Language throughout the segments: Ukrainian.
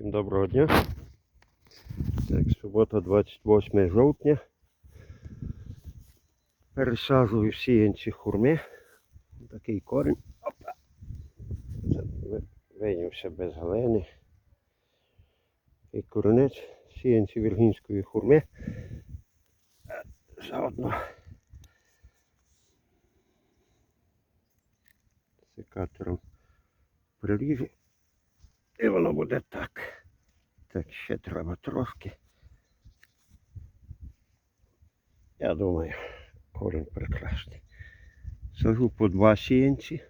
Всім доброго дня. Так, субота 28 жовтня. Пересаджую сіянці хурми. Такий корінь. Опа. Це ви- Вийнявся без галини. Такий коренець сіянці віргінської хурми. Е, Заодно. Секатором приріжу. І воно буде так. Так, ще треба трошки. Я думаю, корінь прекрасний. Сажу по два сіянці.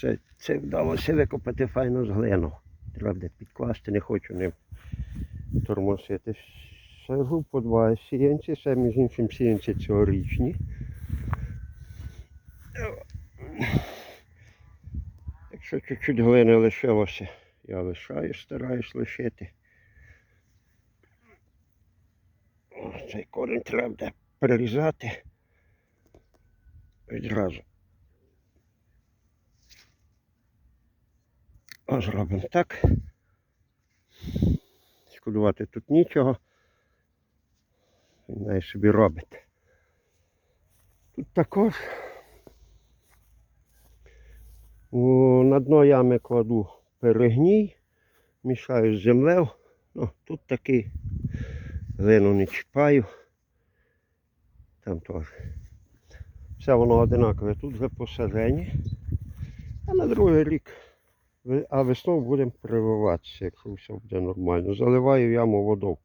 Це, це вдалося викопати файно з глину. Треба буде підкласти, не хочу ним тормосити. Сажу по два сіянці, це між іншим сіянці цьогорічні. Якщо чуть-чуть глини лишилося, я лишаю, стараюсь лишити. Цей корінь треба буде перерізати відразу. О, зробимо так. Шкодувати тут нічого. Він собі робить. Тут також на дно ями кладу перегній, мішаю з землею. Ну, тут такий глину не чіпаю. Там теж. Все воно одинакове. Тут вже посажені. А на другий рік, а весною будемо прививатися, якщо все буде нормально. Заливаю яму водою.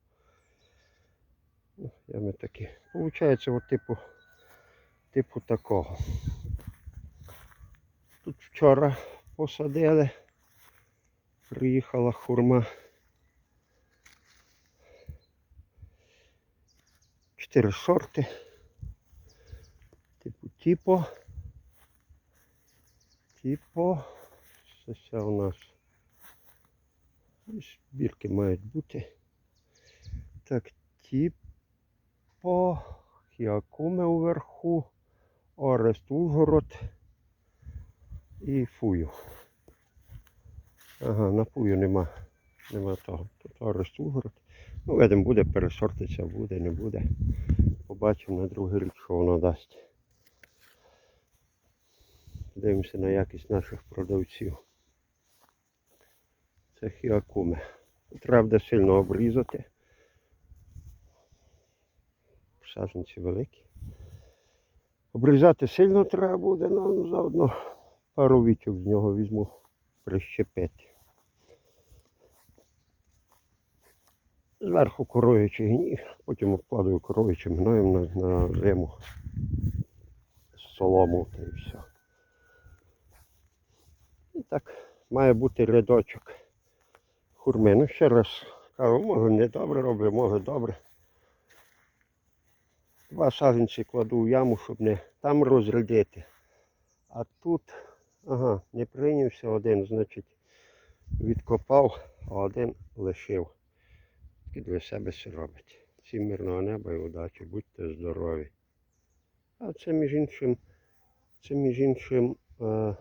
Ну, Ями такі. Получається, от типу, типу такого. Тут вчора посадили. Приїхала хурма. Чотири сорти. Типу тіпо. Тіпо. Це все у нас. Бірки мають бути. Так, тіпо. Хіакуме уверху. Орест Ужгород і фую. Ага, на фую нема. Нема того. Тут Орест Ну, видимо, буде пересортиться, буде, не буде. Побачимо на другий рік, що воно дасть. Дивимося на якість наших продавців. Це хіакуми. Треба буде сильно обрізати. Саженці великі. Обрізати сильно треба буде, ну заодно пару вітів з нього візьму прищепити. Зверху коров'ячий гній, потім обкладаю коров'ячим гноєм на, на зиму. Солому та і все. І так має бути рядочок хурми. Ну ще раз кажу, може не добре роблю, може добре. Два саженці кладу в яму, щоб не там розрядити. А тут, ага, не прийнявся один, значить, відкопав, а один лишив. І для себе все робить. Всім мирного неба і удачі, будьте здорові. А це між іншим, це між іншим е,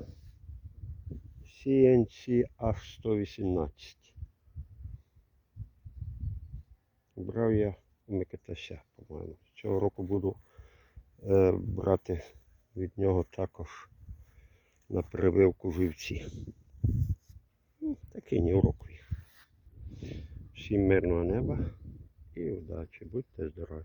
CNC H118. Брав я Микитася, по-моєму. Цього року буду е, брати від нього також на прививку живці. Ну, такий не урок. Всім мирного неба і удачі. Будьте здорові.